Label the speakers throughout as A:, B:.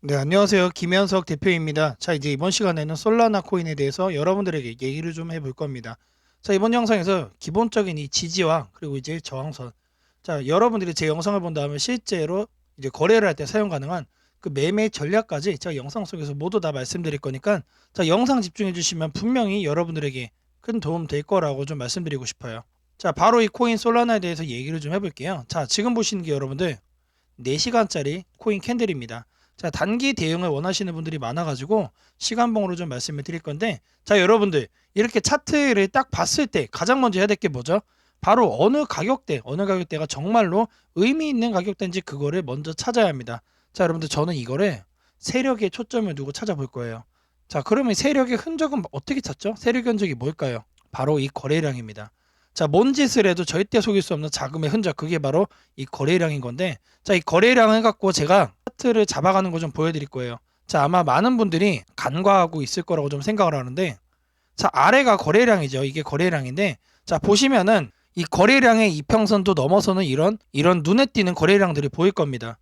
A: 네, 안녕하세요. 김현석 대표입니다. 자, 이제 이번 시간에는 솔라나 코인에 대해서 여러분들에게 얘기를 좀 해볼 겁니다. 자, 이번 영상에서 기본적인 이 지지와 그리고 이제 저항선. 자, 여러분들이 제 영상을 본 다음에 실제로 이제 거래를 할 때 사용 가능한 그 매매 전략까지 제가 영상 속에서 모두 다 말씀드릴 거니까 자, 영상 집중해 주시면 분명히 여러분들에게 큰 도움 될 거라고 좀 말씀드리고 싶어요. 자, 바로 이 코인 솔라나에 대해서 얘기를 좀 해볼게요. 자, 지금 보시는 게 여러분들 4시간짜리 코인 캔들입니다. 자, 단기 대응을 원하시는 분들이 많아가지고 시간봉으로 좀 말씀을 드릴 건데, 자, 여러분들 이렇게 차트를 딱 봤을 때 가장 먼저 해야 될 게 뭐죠? 바로 어느 가격대, 어느 가격대가 정말로 의미 있는 가격대인지 그거를 먼저 찾아야 합니다. 자, 여러분들 저는 이거를 세력에 초점을 두고 찾아볼 거예요. 자, 그러면 세력의 흔적은 어떻게 찾죠? 세력의 흔적이 뭘까요? 바로 이 거래량입니다. 자, 뭔 짓을 해도 절대 속일 수 없는 자금의 흔적, 그게 바로 이 거래량인 건데, 자, 이 거래량을 갖고 제가 차트를 잡아가는 거 좀 보여드릴 거예요. 자, 아마 많은 분들이 간과하고 있을 거라고 좀 생각을 하는데, 자, 아래가 거래량이죠. 이게 거래량인데, 자, 보시면은 이 거래량의 이평선도 넘어서는 이런, 이런 눈에 띄는 거래량들이 보일 겁니다.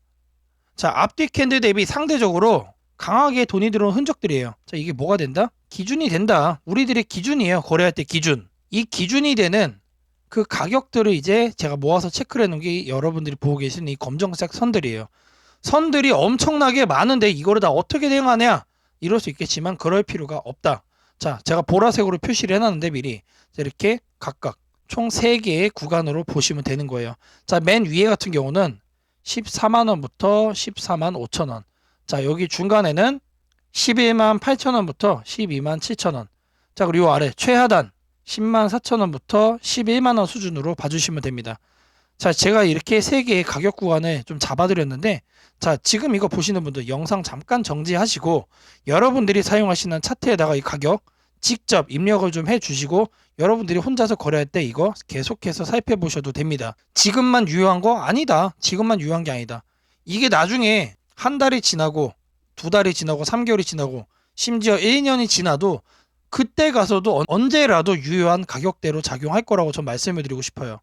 A: 자, 앞뒤 캔들 대비 상대적으로 강하게 돈이 들어온 흔적들이에요. 자, 이게 뭐가 된다? 기준이 된다. 우리들의 기준이에요. 거래할 때 기준. 이 기준이 되는 그 가격들을 이제 제가 모아서 체크를 해놓은 게 여러분들이 보고 계시는 이 검정색 선들이에요. 선들이 엄청나게 많은데 이거를 다 어떻게 대응하냐? 이럴 수 있겠지만 그럴 필요가 없다. 자, 제가 보라색으로 표시를 해놨는데 미리 자, 이렇게 각각 총 3개의 구간으로 보시면 되는 거예요. 자, 맨 위에 같은 경우는 14만원부터 14만 5천원. 자, 여기 중간에는 11만 8천원부터 12만 7천원. 자, 그리고 요 아래 최하단 10만 4천원부터 11만원 수준으로 봐주시면 됩니다. 자, 제가 이렇게 세 개의 가격 구간을 좀 잡아드렸는데, 자, 지금 이거 보시는 분들 영상 잠깐 정지하시고, 여러분들이 사용하시는 차트에다가 이 가격 직접 입력을 좀 해주시고, 여러분들이 혼자서 거래할 때 이거 계속해서 살펴보셔도 됩니다. 지금만 유효한 거 아니다. 지금만 유효한 게 아니다. 이게 나중에 한 달이 지나고, 두 달이 지나고, 3개월이 지나고, 심지어 1년이 지나도 그때 가서도 언제라도 유효한 가격대로 작용할 거라고 전 말씀을 드리고 싶어요.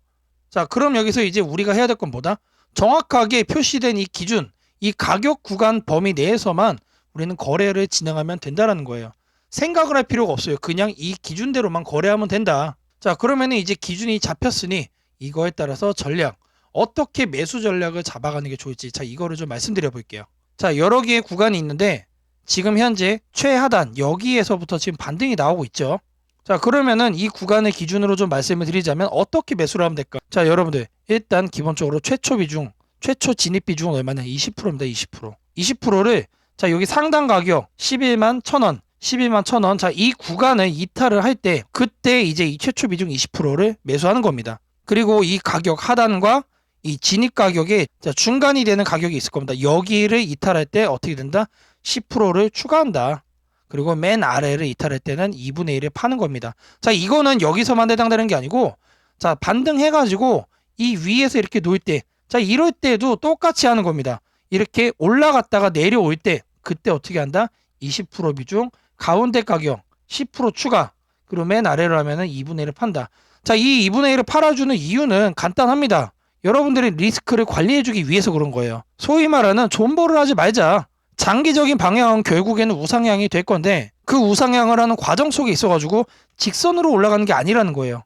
A: 자, 그럼 여기서 이제 우리가 해야 될 건 뭐다? 정확하게 표시된 이 기준, 이 가격 구간 범위 내에서만 우리는 거래를 진행하면 된다라는 거예요. 생각을 할 필요가 없어요. 그냥 이 기준대로만 거래하면 된다. 자, 그러면은 이제 기준이 잡혔으니 이거에 따라서 전략, 어떻게 매수 전략을 잡아가는 게 좋을지, 자, 이거를 좀 말씀드려 볼게요. 자, 여러 개의 구간이 있는데 지금 현재 최하단 여기에서부터 지금 반등이 나오고 있죠. 자 그러면은 이 구간을 기준으로 좀 말씀을 드리자면 어떻게 매수를 하면 될까? 자 여러분들 일단 기본적으로 최초 비중, 최초 진입 비중은 얼마냐? 20%입니다. 20%. 20%를 자 여기 상단 가격 11만 1,000원, 11만 1,000원. 자 이 구간을 이탈을 할 때 그때 이제 이 최초 비중 20%를 매수하는 겁니다. 그리고 이 가격 하단과 이 진입 가격에 자, 중간이 되는 가격이 있을 겁니다. 여기를 이탈할 때 어떻게 된다? 10%를 추가한다. 그리고 맨 아래를 이탈할 때는 2분의 1을 파는 겁니다. 자, 이거는 여기서만 해당되는 게 아니고, 자, 반등해가지고 이 위에서 이렇게 놓을 때, 자, 이럴 때도 똑같이 하는 겁니다. 이렇게 올라갔다가 내려올 때, 그때 어떻게 한다? 20% 비중, 가운데 가격 10% 추가, 그리고 맨 아래로 하면은 2분의 1을 판다. 자, 이 2분의 1을 팔아주는 이유는 간단합니다. 여러분들이 리스크를 관리해주기 위해서 그런 거예요. 소위 말하는 존버를 하지 말자. 장기적인 방향은 결국에는 우상향이 될 건데 그 우상향을 하는 과정 속에 있어가지고 직선으로 올라가는 게 아니라는 거예요.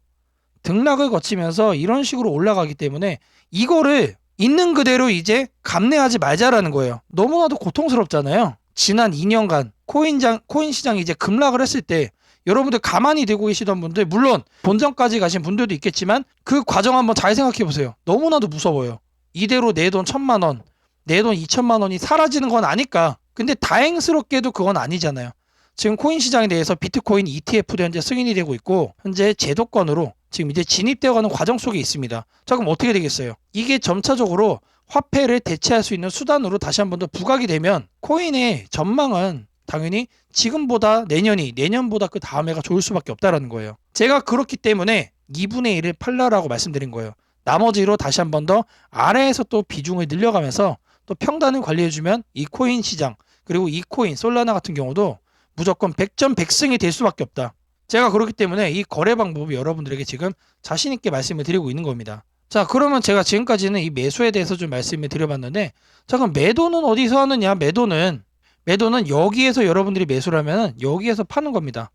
A: 등락을 거치면서 이런 식으로 올라가기 때문에 이거를 있는 그대로 이제 감내하지 말자라는 거예요. 너무나도 고통스럽잖아요. 지난 2년간 코인장, 코인 시장이 이제 급락을 했을 때 여러분들 가만히 들고 계시던 분들 물론 본전까지 가신 분들도 있겠지만 그 과정 한번 잘 생각해 보세요. 너무나도 무서워요. 이대로 내 돈 천만 원, 내 돈 2천만 원이 사라지는 건 아니까. 근데 다행스럽게도 그건 아니잖아요. 지금 코인 시장에 대해서 비트코인 ETF도 현재 승인이 되고 있고 현재 제도권으로 지금 이제 진입되어가는 과정 속에 있습니다. 자 그럼 어떻게 되겠어요? 이게 점차적으로 화폐를 대체할 수 있는 수단으로 다시 한 번 더 부각이 되면 코인의 전망은 당연히 지금보다 내년이 내년보다 그 다음 해가 좋을 수밖에 없다라는 거예요. 제가 그렇기 때문에 2분의 1을 팔라라고 말씀드린 거예요. 나머지로 다시 한 번 더 아래에서 또 비중을 늘려가면서 또 평단을 관리해주면 이 코인 시장 그리고 이 코인 솔라나 같은 경우도 무조건 100점 100승이 될 수밖에 없다. 제가 그렇기 때문에 이 거래 방법을 여러분들에게 지금 자신 있게 말씀을 드리고 있는 겁니다. 자 그러면 제가 지금까지는 이 매수에 대해서 좀 말씀을 드려봤는데 자 그럼 매도는 어디서 하느냐 매도는 매도는 여기에서 여러분들이 매수를 하면 여기에서 파는 겁니다.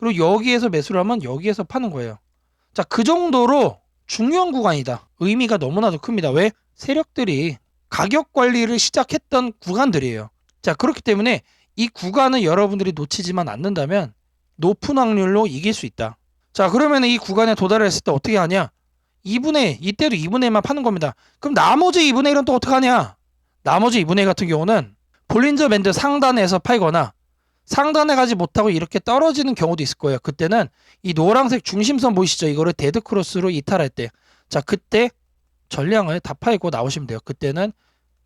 A: 그리고 여기에서 매수를 하면 여기에서 파는 거예요. 자, 그 정도로 중요한 구간이다. 의미가 너무나도 큽니다. 왜? 세력들이 가격 관리를 시작했던 구간들이에요. 자, 그렇기 때문에 이 구간을 여러분들이 놓치지만 않는다면 높은 확률로 이길 수 있다. 자, 그러면 이 구간에 도달했을 때 어떻게 하냐? 2분의 이때도 2분의 1만 파는 겁니다. 그럼 나머지 2분의 1은 또 어떻게 하냐? 나머지 2분의 1 같은 경우는 볼린저 밴드 상단에서 팔거나 상단에 가지 못하고 이렇게 떨어지는 경우도 있을 거예요. 그때는 이 노란색 중심선 보이시죠? 이거를 데드 크로스로 이탈할 때. 자, 그때 전량을 다 팔고 나오시면 돼요. 그때는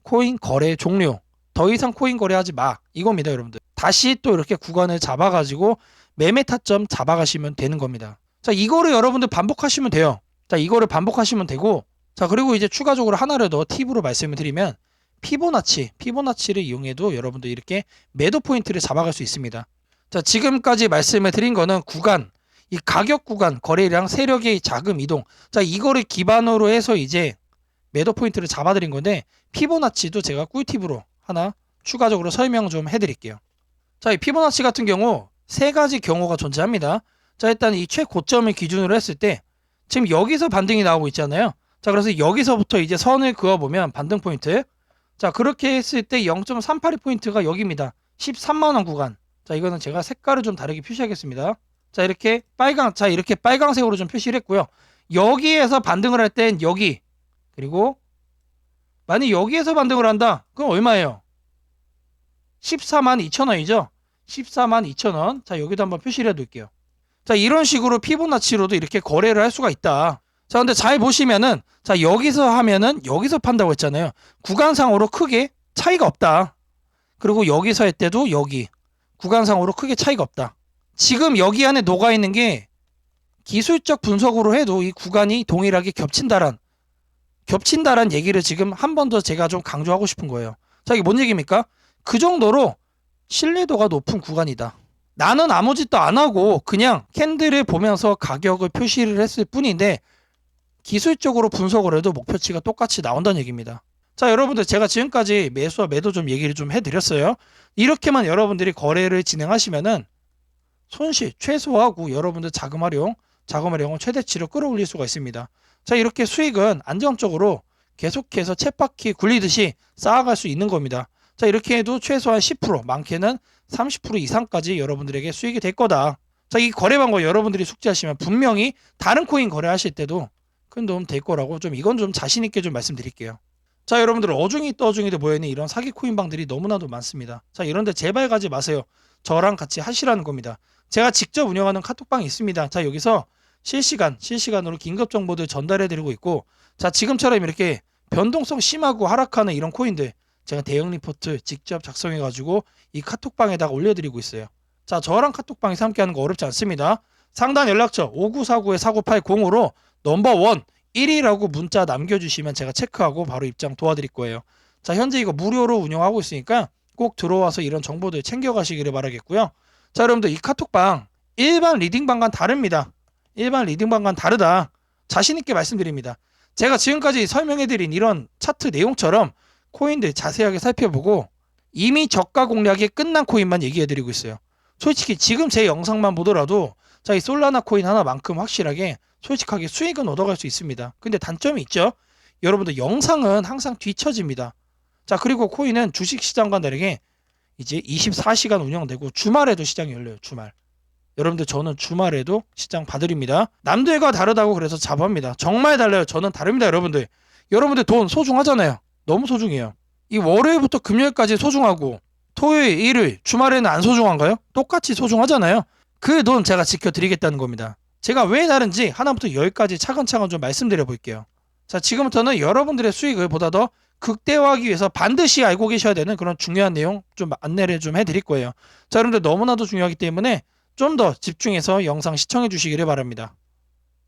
A: 코인 거래 종료. 더 이상 코인 거래하지 마. 이겁니다, 여러분들. 다시 또 이렇게 구간을 잡아가지고 매매 타점 잡아가시면 되는 겁니다. 자, 이거를 여러분들 반복하시면 돼요. 자, 이거를 반복하시면 되고, 자, 그리고 이제 추가적으로 하나를 더 팁으로 말씀을 드리면, 피보나치, 피보나치를 이용해도 여러분들 이렇게 매도 포인트를 잡아갈 수 있습니다. 자, 지금까지 말씀을 드린 거는 구간, 이 가격 구간, 거래량, 세력의 자금 이동. 자, 이거를 기반으로 해서 이제 매도 포인트를 잡아드린 건데, 피보나치도 제가 꿀팁으로 하나 추가적으로 설명 좀 해드릴게요. 자, 이 피보나치 같은 경우 세 가지 경우가 존재합니다. 자, 일단 이 최고점을 기준으로 했을 때 지금 여기서 반등이 나오고 있잖아요. 자, 그래서 여기서부터 이제 선을 그어 보면 반등 포인트. 자, 그렇게 했을 때 0.38 포인트가 여기입니다. 13만 원 구간. 자, 이거는 제가 색깔을 좀 다르게 표시하겠습니다. 자, 이렇게 빨강 자, 이렇게 빨강색으로 좀 표시를 했고요. 여기에서 반등을 할 땐 여기. 그리고 만약 여기에서 반등을 한다. 그럼 얼마예요? 14만 2천 원이죠. 14만 2천 원. 자, 여기도 한번 표시를 해둘게요. 자, 이런 식으로 피보나치로도 이렇게 거래를 할 수가 있다. 자, 근데 잘 보시면은, 자, 여기서 하면은 여기서 판다고 했잖아요. 구간상으로 크게 차이가 없다. 그리고 여기서 할 때도 여기. 구간상으로 크게 차이가 없다. 지금 여기 안에 녹아 있는 게 기술적 분석으로 해도 이 구간이 동일하게 겹친다란, 겹친다란 얘기를 지금 한 번 더 제가 좀 강조하고 싶은 거예요. 자, 이게 뭔 얘기입니까? 그 정도로 신뢰도가 높은 구간이다. 나는 아무 짓도 안 하고 그냥 캔들을 보면서 가격을 표시를 했을 뿐인데 기술적으로 분석을 해도 목표치가 똑같이 나온다는 얘기입니다. 자, 여러분들 제가 지금까지 매수와 매도 좀 얘기를 좀 해드렸어요. 이렇게만 여러분들이 거래를 진행하시면은 손실 최소화하고 여러분들 자금 활용, 자금 활용을 최대치로 끌어올릴 수가 있습니다. 자, 이렇게 수익은 안정적으로 계속해서 쳇바퀴 굴리듯이 쌓아갈 수 있는 겁니다. 자, 이렇게 해도 최소한 10%, 많게는 30% 이상까지 여러분들에게 수익이 될 거다. 자, 이 거래 방법 여러분들이 숙지하시면 분명히 다른 코인 거래하실 때도 큰 도움 될 거라고 좀 이건 좀 자신 있게 좀 말씀드릴게요. 자, 여러분들 어중이 떠중이도 모여있는 이런 사기 코인방들이 너무나도 많습니다. 자, 이런데 제발 가지 마세요. 저랑 같이 하시라는 겁니다. 제가 직접 운영하는 카톡방이 있습니다. 자, 여기서 실시간, 실시간으로 긴급 정보들 전달해 드리고 있고, 자, 지금처럼 이렇게 변동성 심하고 하락하는 이런 코인들, 제가 대응 리포트 직접 작성해 가지고 이 카톡방에다가 올려 드리고 있어요. 자, 저랑 카톡방에서 함께 하는 거 어렵지 않습니다. 상단 연락처 5949-4980으로 넘버원 1위라고 문자 남겨주시면 제가 체크하고 바로 입장 도와드릴 거예요. 자, 현재 이거 무료로 운영하고 있으니까 꼭 들어와서 이런 정보들 챙겨가시기를 바라겠고요. 자, 여러분들 이 카톡방 일반 리딩방과는 다릅니다. 일반 리딩방과는 다르다. 자신 있게 말씀드립니다. 제가 지금까지 설명해드린 이런 차트 내용처럼 코인들 자세하게 살펴보고 이미 저가 공략이 끝난 코인만 얘기해드리고 있어요. 솔직히 지금 제 영상만 보더라도 자, 이 솔라나 코인 하나만큼 확실하게 솔직하게 수익은 얻어갈 수 있습니다. 근데 단점이 있죠. 여러분들 영상은 항상 뒤처집니다. 자, 그리고 코인은 주식 시장과 다르게 이제 24시간 운영되고 주말에도 시장이 열려요. 주말. 여러분들 저는 주말에도 시장 봐드립니다. 남들과 다르다고 그래서 잡합니다. 정말 달라요. 저는 다릅니다, 여러분들. 여러분들 돈 소중하잖아요. 너무 소중해요. 이 월요일부터 금요일까지 소중하고 토요일, 일요일, 주말에는 안 소중한가요? 똑같이 소중하잖아요. 그 돈 제가 지켜드리겠다는 겁니다. 제가 왜 다른지 하나부터 열까지 차근차근 좀 말씀드려 볼게요. 자, 지금부터는 여러분들의 수익을 보다 더 극대화하기 위해서 반드시 알고 계셔야 되는 그런 중요한 내용 좀 안내를 좀 해드릴 거예요. 자, 여러분들 너무나도 중요하기 때문에 좀 더 집중해서 영상 시청해 주시기를 바랍니다.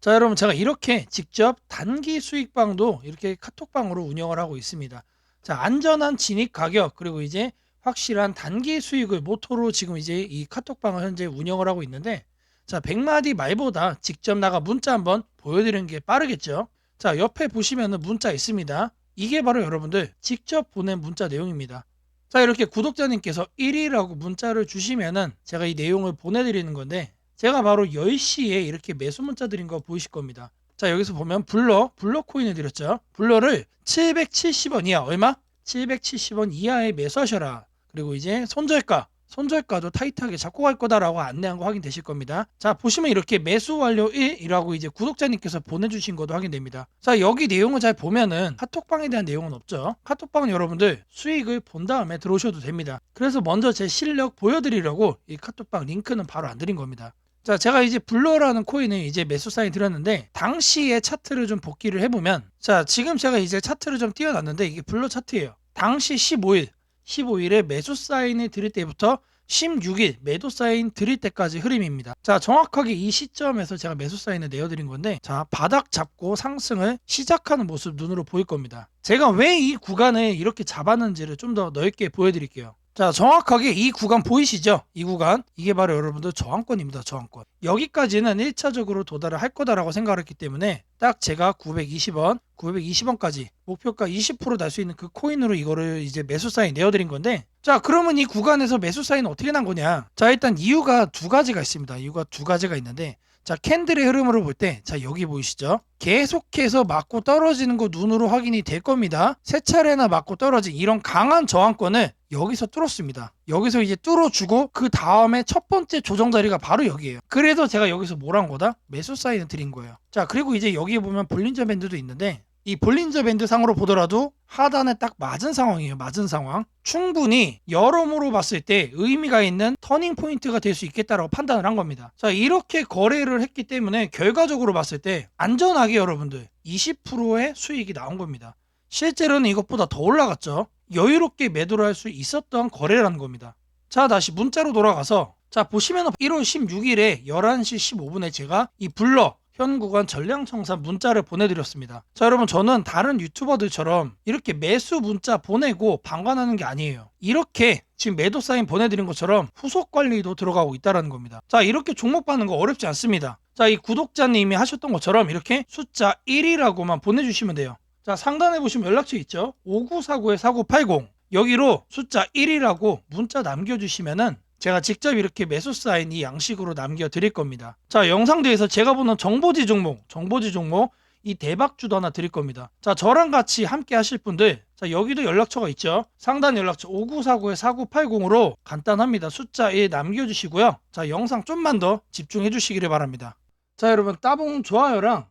A: 자, 여러분 제가 이렇게 직접 단기 수익방도 이렇게 카톡방으로 운영을 하고 있습니다. 자, 안전한 진입 가격 그리고 이제 확실한 단기 수익을 모토로 지금 이제 이 카톡방을 현재 운영을 하고 있는데 자, 100마디 말보다 직접 나가 문자 한번 보여드리는 게 빠르겠죠. 자, 옆에 보시면은 문자 있습니다. 이게 바로 여러분들 직접 보낸 문자 내용입니다. 자 이렇게 구독자님께서 1위라고 문자를 주시면은 제가 이 내용을 보내드리는 건데 제가 바로 10시에 이렇게 매수 문자 드린 거 보이실 겁니다. 자 여기서 보면 블러 블러 코인을 드렸죠. 블러를 770원 이하 얼마? 770원 이하에 매수하셔라. 그리고 이제 손절가 손절가도 타이트하게 잡고 갈 거다라고 안내한 거 확인되실 겁니다. 자 보시면 이렇게 매수 완료 1이라고 이제 구독자님께서 보내주신 것도 확인됩니다. 자 여기 내용을 잘 보면은 카톡방에 대한 내용은 없죠. 카톡방은 여러분들 수익을 본 다음에 들어오셔도 됩니다. 그래서 먼저 제 실력 보여드리려고 이 카톡방 링크는 바로 안 드린 겁니다. 자, 제가 이제 블러라는 코인을 이제 매수 사인 드렸는데 당시의 차트를 좀 복기를 해보면 자, 지금 제가 이제 차트를 좀 띄워놨는데 이게 블러 차트예요. 당시 15일, 15일에 매수 사인을 드릴 때부터 16일 매도 사인 드릴 때까지 흐름입니다. 자, 정확하게 이 시점에서 제가 매수 사인을 내어드린 건데, 자, 바닥 잡고 상승을 시작하는 모습 눈으로 보일 겁니다. 제가 왜 이 구간을 이렇게 잡았는지를 좀 더 넓게 보여드릴게요. 자, 정확하게 이 구간 보이시죠? 이 구간. 이게 바로 여러분들 저항권입니다. 저항권. 여기까지는 1차적으로 도달을 할 거다라고 생각을 했기 때문에 딱 제가 920원, 920원까지 목표가 20%날 수 있는 그 코인으로 이거를 이제 매수 사인 내어드린 건데 자, 그러면 이 구간에서 매수 사인은 어떻게 난 거냐? 자, 일단 이유가 두 가지가 있습니다. 이유가 두 가지가 있는데 자, 캔들의 흐름으로 볼 때, 자, 여기 보이시죠? 계속해서 맞고 떨어지는 거 눈으로 확인이 될 겁니다. 세 차례나 맞고 떨어진 이런 강한 저항권을 여기서 뚫었습니다. 여기서 이제 뚫어주고 그 다음에 첫 번째 조정 자리가 바로 여기에요. 그래서 제가 여기서 뭘 한 거다? 매수 사인을 드린 거예요. 자, 그리고 이제 여기에 보면 볼린저 밴드도 있는데 이 볼린저 밴드 상으로 보더라도 하단에 딱 맞은 상황이에요. 맞은 상황. 충분히 여러모로 봤을 때 의미가 있는 터닝 포인트가 될 수 있겠다라고 판단을 한 겁니다. 자, 이렇게 거래를 했기 때문에 결과적으로 봤을 때 안전하게 여러분들 20%의 수익이 나온 겁니다. 실제로는 이것보다 더 올라갔죠. 여유롭게 매도를 할 수 있었던 거래라는 겁니다. 자, 다시 문자로 돌아가서 자, 보시면 1월 16일에 11시 15분에 제가 이 블러 현 구간 전량청산 문자를 보내드렸습니다. 자, 여러분 저는 다른 유튜버들처럼 이렇게 매수 문자 보내고 방관하는 게 아니에요. 이렇게 지금 매도 사인 보내드린 것처럼 후속 관리도 들어가고 있다는 겁니다. 자, 이렇게 종목 받는 거 어렵지 않습니다. 자, 이 구독자님이 하셨던 것처럼 이렇게 숫자 1이라고만 보내주시면 돼요. 자, 상단에 보시면 연락처 있죠? 5949-4980 여기로 숫자 1이라고 문자 남겨주시면은 제가 직접 이렇게 매수 사인 이 양식으로 남겨 드릴 겁니다. 자, 영상 뒤에서 제가 보는 정보지 종목, 정보지 종목 이 대박주도 하나 드릴 겁니다. 자, 저랑 같이 함께 하실 분들, 자, 여기도 연락처가 있죠. 상단 연락처 5949-4980으로 간단합니다. 숫자 1 남겨주시고요. 자, 영상 좀만 더 집중해 주시기를 바랍니다. 자, 여러분, 따봉 좋아요랑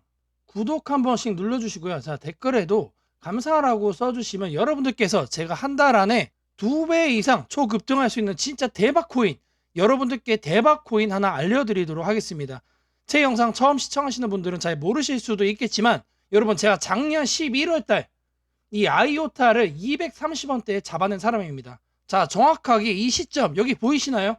A: 구독 한 번씩 눌러주시고요. 자, 댓글에도 감사라고 써주시면 여러분들께서 제가 한 달 안에 두 배 이상 초급등할 수 있는 진짜 대박 코인 여러분들께 대박 코인 하나 알려드리도록 하겠습니다. 제 영상 처음 시청하시는 분들은 잘 모르실 수도 있겠지만 여러분 제가 작년 11월 달 이 아이오타를 230원대에 잡아낸 사람입니다. 자 정확하게 이 시점 여기 보이시나요?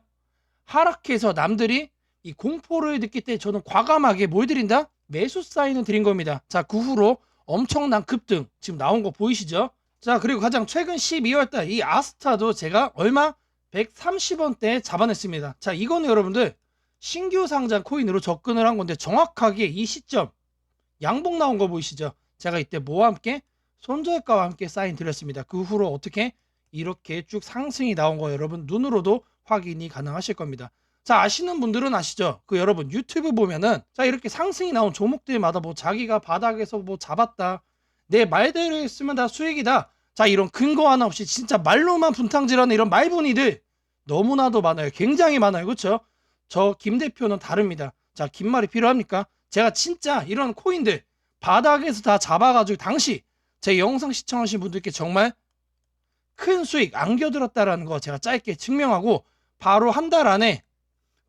A: 하락해서 남들이 이 공포를 느낄 때 저는 과감하게 뭘 드린다? 매수 사인을 드린 겁니다. 자 그 후로 엄청난 급등 지금 나온 거 보이시죠? 자 그리고 가장 최근 12월달 이 아스타도 제가 얼마 130원대에 잡아냈습니다. 자 이거는 여러분들 신규 상장 코인으로 접근을 한 건데 정확하게 이 시점 양봉 나온 거 보이시죠? 제가 이때 뭐와 함께 손절가와 함께 사인 드렸습니다. 그 후로 어떻게 이렇게 쭉 상승이 나온 거 여러분 눈으로도 확인이 가능하실 겁니다. 자 아시는 분들은 아시죠? 그 여러분 유튜브 보면은 자 이렇게 상승이 나온 종목들마다 뭐 자기가 바닥에서 뭐 잡았다 내 말대로 했으면 다 수익이다 자 이런 근거 하나 없이 진짜 말로만 분탕질하는 이런 말분이들 너무나도 많아요 굉장히 많아요 그렇죠? 저 김 대표는 다릅니다 자 긴 말이 필요합니까? 제가 진짜 이런 코인들 바닥에서 다 잡아가지고 당시 제 영상 시청하신 분들께 정말 큰 수익 안겨들었다라는 거 제가 짧게 증명하고 바로 한 달 안에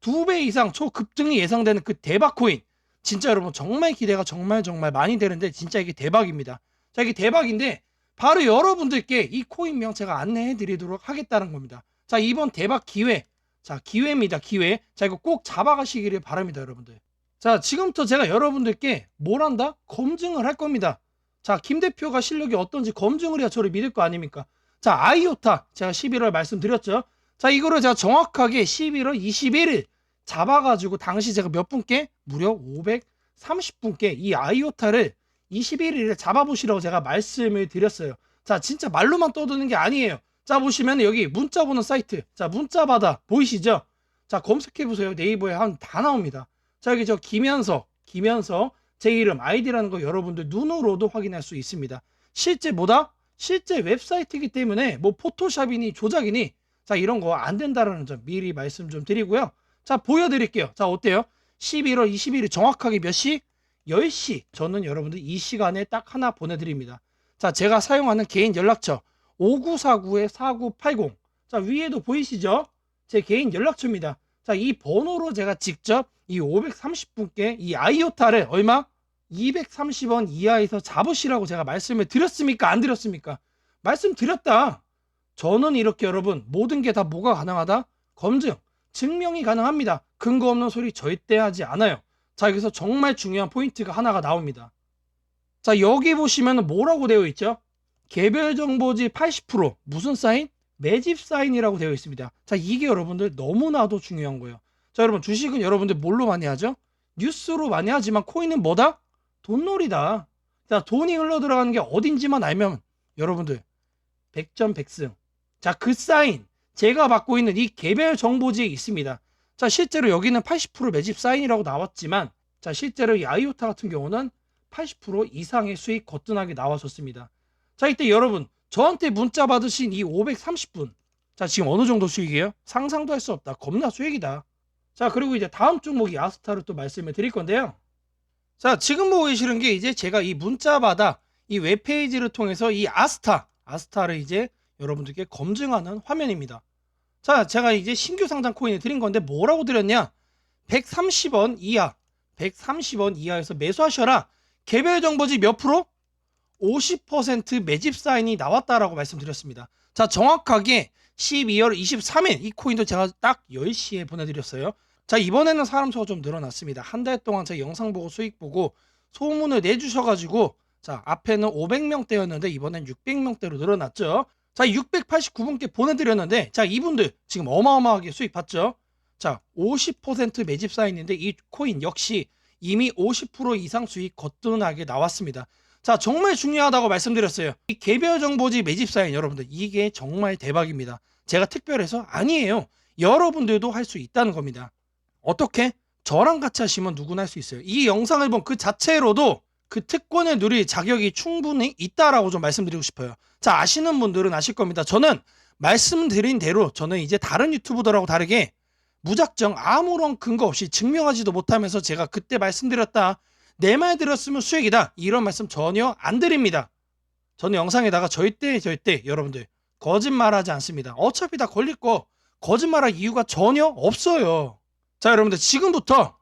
A: 두 배 이상 초급등이 예상되는 그 대박 코인. 진짜 여러분 정말 기대가 정말 정말 많이 되는데 진짜 이게 대박입니다. 자, 이게 대박인데 바로 여러분들께 이 코인명 제가 안내해 드리도록 하겠다는 겁니다. 자, 이번 대박 기회. 자, 기회입니다. 기회. 자, 이거 꼭 잡아가시기를 바랍니다, 여러분들. 자, 지금부터 제가 여러분들께 뭘 한다? 검증을 할 겁니다. 자, 김 대표가 실력이 어떤지 검증을 해야 저를 믿을 거 아닙니까? 자, 아이오타. 제가 11월 말씀드렸죠. 자, 이거를 제가 정확하게 11월 21일 잡아가지고 당시 제가 몇 분께 무려 530분께 이 아이오타를 21일에 잡아보시라고 제가 말씀을 드렸어요. 자, 진짜 말로만 떠드는 게 아니에요. 자 보시면 여기 문자 보는 사이트 자 문자 받아 보이시죠? 자 검색해 보세요 네이버에 한 다 나옵니다. 자 여기 저 김현석 김현석 제 이름 아이디라는 거 여러분들 눈으로도 확인할 수 있습니다. 실제 뭐다? 실제 웹사이트이기 때문에 뭐 포토샵이니 조작이니 자 이런 거 안 된다라는 점 미리 말씀 좀 드리고요. 자 보여드릴게요. 자 어때요? 11월 20일이 정확하게 몇 시? 10시. 저는 여러분들 이 시간에 딱 하나 보내드립니다. 자 제가 사용하는 개인 연락처 5949-4980. 자 위에도 보이시죠? 제 개인 연락처입니다. 자 이 번호로 제가 직접 이 530분께 이 아이오타를 얼마? 230원 이하에서 잡으시라고 제가 말씀을 드렸습니까? 안 드렸습니까? 말씀드렸다. 저는 이렇게 여러분 모든 게 다 뭐가 가능하다? 검증, 증명이 가능합니다. 근거 없는 소리 절대 하지 않아요. 자 여기서 정말 중요한 포인트가 하나가 나옵니다. 자 여기 보시면 뭐라고 되어 있죠? 개별 정보지 80% 무슨 사인? 매집 사인이라고 되어 있습니다. 자 이게 여러분들 너무나도 중요한 거예요. 자 여러분 주식은 여러분들 뭘로 많이 하죠? 뉴스로 많이 하지만 코인은 뭐다? 돈놀이다. 자 돈이 흘러 들어가는 게 어딘지만 알면 여러분들 백전백승. 자 그 사인 제가 받고 있는 이 개별 정보지에 있습니다. 자 실제로 여기는 80% 매집 사인이라고 나왔지만 자 실제로 이 아이오타 같은 경우는 80% 이상의 수익 거뜬하게 나와줬습니다. 자 이때 여러분 저한테 문자 받으신 이 530분 자 지금 어느 정도 수익이에요? 상상도 할 수 없다. 겁나 수익이다. 자 그리고 이제 다음 종목이 아스타를 또 말씀을 드릴 건데요. 자 지금 보고 계시는 게 이제 제가 이 문자마다 이 웹페이지를 통해서 이 아스타 아스타를 이제 여러분들께 검증하는 화면입니다. 자 제가 이제 신규 상장 코인을 드린 건데 뭐라고 드렸냐 130원 이하 130원 이하에서 매수하셔라 개별 정보지 몇 프로? 50% 매집 사인이 나왔다라고 말씀드렸습니다. 자, 정확하게 12월 23일 이 코인도 제가 딱 10시에 보내드렸어요. 자, 이번에는 사람 수가 좀 늘어났습니다. 한 달 동안 제 영상 보고 수익 보고 소문을 내주셔가지고 자, 앞에는 500명대였는데 이번엔 600명대로 늘어났죠. 자, 689분께 보내드렸는데 자, 이분들 지금 어마어마하게 수익 봤죠. 자, 50% 매집 사인인데 이 코인 역시 이미 50% 이상 수익 거뜬하게 나왔습니다. 자, 정말 중요하다고 말씀드렸어요. 이 개별 정보지 매집 사인 여러분들 이게 정말 대박입니다. 제가 특별해서 아니에요. 여러분들도 할 수 있다는 겁니다. 어떻게? 저랑 같이 하시면 누구나 할 수 있어요. 이 영상을 본 그 자체로도 그 특권을 누릴 자격이 충분히 있다라고 좀 말씀드리고 싶어요. 자, 아시는 분들은 아실 겁니다. 저는 말씀드린 대로 저는 이제 다른 유튜브들하고 다르게 무작정 아무런 근거 없이 증명하지도 못하면서 제가 그때 말씀드렸다. 내 말 들었으면 수익이다. 이런 말씀 전혀 안 드립니다. 저는 영상에다가 절대 절대 여러분들 거짓말하지 않습니다. 어차피 다 걸릴 거 거짓말할 이유가 전혀 없어요. 자, 여러분들 지금부터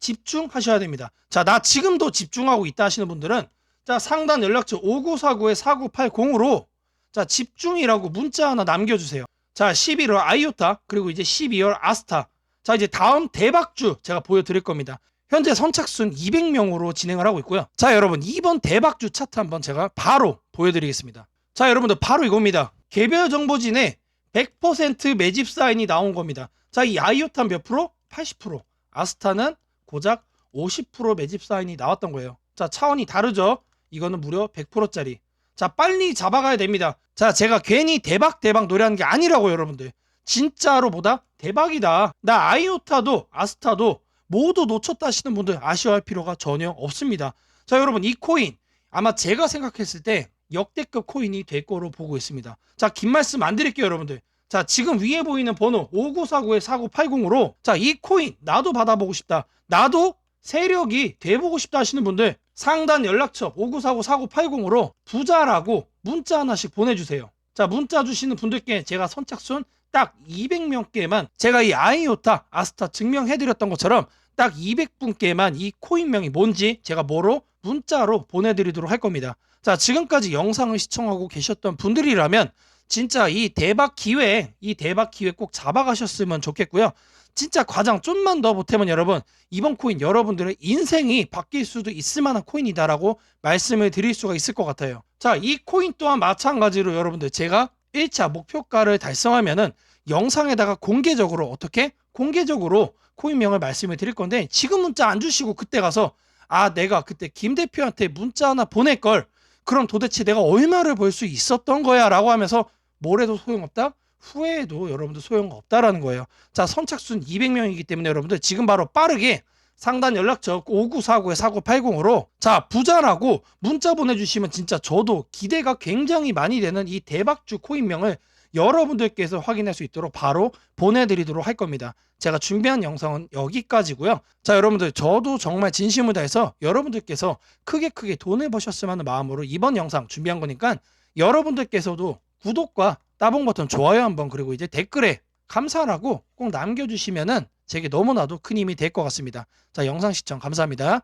A: 집중하셔야 됩니다. 자, 나 지금도 집중하고 있다 하시는 분들은 자, 상단 연락처 5949-4980으로 자, 집중이라고 문자 하나 남겨주세요. 자, 11월 아이오타 그리고 이제 12월 아스타. 자, 이제 다음 대박주 제가 보여드릴 겁니다. 현재 선착순 200명으로 진행을 하고 있고요. 자, 여러분 이번 대박주 차트 한번 제가 바로 보여드리겠습니다. 자, 여러분들 바로 이겁니다. 개별 정보진에 100% 매집 사인이 나온 겁니다. 자, 이 아이오타 몇 프로? 80%. 아스타는 고작 50% 매집 사인이 나왔던 거예요. 자, 차원이 다르죠? 이거는 무려 100%짜리. 자, 빨리 잡아가야 됩니다. 자, 제가 괜히 대박 대박 노래하는 게 아니라고 여러분들. 진짜로 보다 대박이다. 나 아이오타도 아스타도 모두 놓쳤다 하시는 분들 아쉬워할 필요가 전혀 없습니다. 자, 여러분 이 코인 아마 제가 생각했을 때 역대급 코인이 될 거로 보고 있습니다. 자, 긴 말씀 안 드릴게요, 여러분들. 자, 지금 위에 보이는 번호 5949-4980으로 자, 이 코인 나도 받아보고 싶다. 나도 세력이 돼보고 싶다 하시는 분들 상단 연락처 5949-4980으로 부자라고 문자 하나씩 보내주세요. 자, 문자 주시는 분들께 제가 선착순 딱 200명께만 제가 이 아이오타 아스타 증명해드렸던 것처럼 딱 200분께만 이 코인명이 뭔지 제가 뭐로 문자로 보내드리도록 할 겁니다. 자, 지금까지 영상을 시청하고 계셨던 분들이라면 진짜 이 대박 기회, 이 대박 기회 꼭 잡아가셨으면 좋겠고요. 진짜 과장 좀만 더 보태면 여러분 이번 코인 여러분들의 인생이 바뀔 수도 있을 만한 코인이다라고 말씀을 드릴 수가 있을 것 같아요. 자, 이 코인 또한 마찬가지로 여러분들 제가 1차 목표가를 달성하면은 영상에다가 공개적으로 어떻게 공개적으로 코인명을 말씀을 드릴 건데 지금 문자 안 주시고 그때 가서 아 내가 그때 김 대표한테 문자 하나 보낼 걸 그럼 도대체 내가 얼마를 벌 수 있었던 거야 라고 하면서 뭘 해도 소용없다? 후회해도 여러분들 소용없다라는 거예요. 자, 선착순 200명이기 때문에 여러분들 지금 바로 빠르게 상단 연락처 5949에 4980으로 자, 부자라고 문자 보내주시면 진짜 저도 기대가 굉장히 많이 되는 이 대박주 코인명을 여러분들께서 확인할 수 있도록 바로 보내드리도록 할 겁니다. 제가 준비한 영상은 여기까지고요. 자, 여러분들 저도 정말 진심을 다해서 여러분들께서 크게 크게 돈을 버셨으면 하는 마음으로 이번 영상 준비한 거니까 여러분들께서도 구독과 따봉 버튼 좋아요 한번 그리고 이제 댓글에 감사라고 꼭 남겨주시면은 제게 너무나도 큰 힘이 될 것 같습니다. 자, 영상 시청 감사합니다.